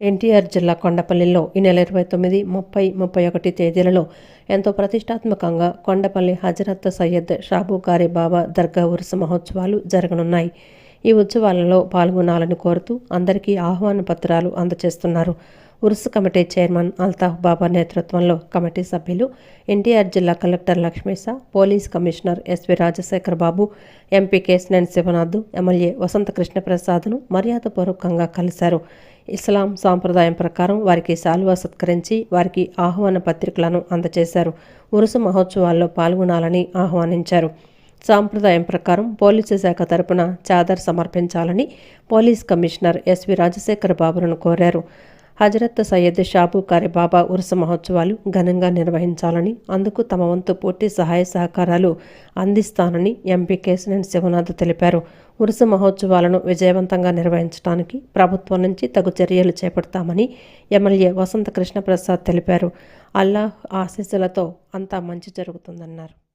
ఎన్టీఆర్ జిల్లా కొండపల్లిలో ఈ నెల ఇరవై తొమ్మిది ముప్పై ముప్పై ఒకటి తేదీలలో ఎంతో ప్రతిష్టాత్మకంగా కొండపల్లి హజరత్ సయ్యద్ షాబుకారి బాబా దర్గా ఉరుస మహోత్సవాలు జరగనున్నాయి. ఈ ఉత్సవాలలో పాల్గొనాలని కోరుతూ అందరికీ ఆహ్వాన పత్రాలు అందజేస్తున్నారు ఉరుసు కమిటీ చైర్మన్ అల్తాఫ్ బాబా నేతృత్వంలో కమిటీ సభ్యులు ఎన్టీఆర్ జిల్లా collector Lakshmisha police commissioner SV Rajasekhar Babu MP Kesineni Sivanath MLA Vasantha కృష్ణప్రసాద్ను మర్యాదపూర్వకంగా కలిశారు. ఇస్లాం సాంప్రదాయం ప్రకారం వారికి శాలువా సత్కరించి వారికి ఆహ్వాన పత్రికలను అందజేశారు ఉరుసు మహోత్సవాల్లో పాల్గొనాలని ఆహ్వానించారు. సాంప్రదాయం ప్రకారం పోలీసు శాఖ తరపున చాదర్ సమర్పించాలని పోలీస్ కమిషనర్ ఎస్వి రాజశేఖర్ బాబులను కోరారు. హజరత్ సయ్యద్ షాబుకారి బాబా ఉరుస మహోత్సవాలు ఘనంగా నిర్వహించాలని అందుకు తమ వంతు పూర్తి సహాయ సహకారాలు అందిస్తానని ఎంపీ కేశినేని శివనాథ్ తెలిపారు. ఉరుస మహోత్సవాలను విజయవంతంగా నిర్వహించడానికి ప్రభుత్వం నుంచి తగు చర్యలు చేపడతామని ఎమ్మెల్యే వసంత కృష్ణప్రసాద్ తెలిపారు. అల్లాహ్ ఆశీస్సులతో అంతా మంచి జరుగుతుందన్నారు.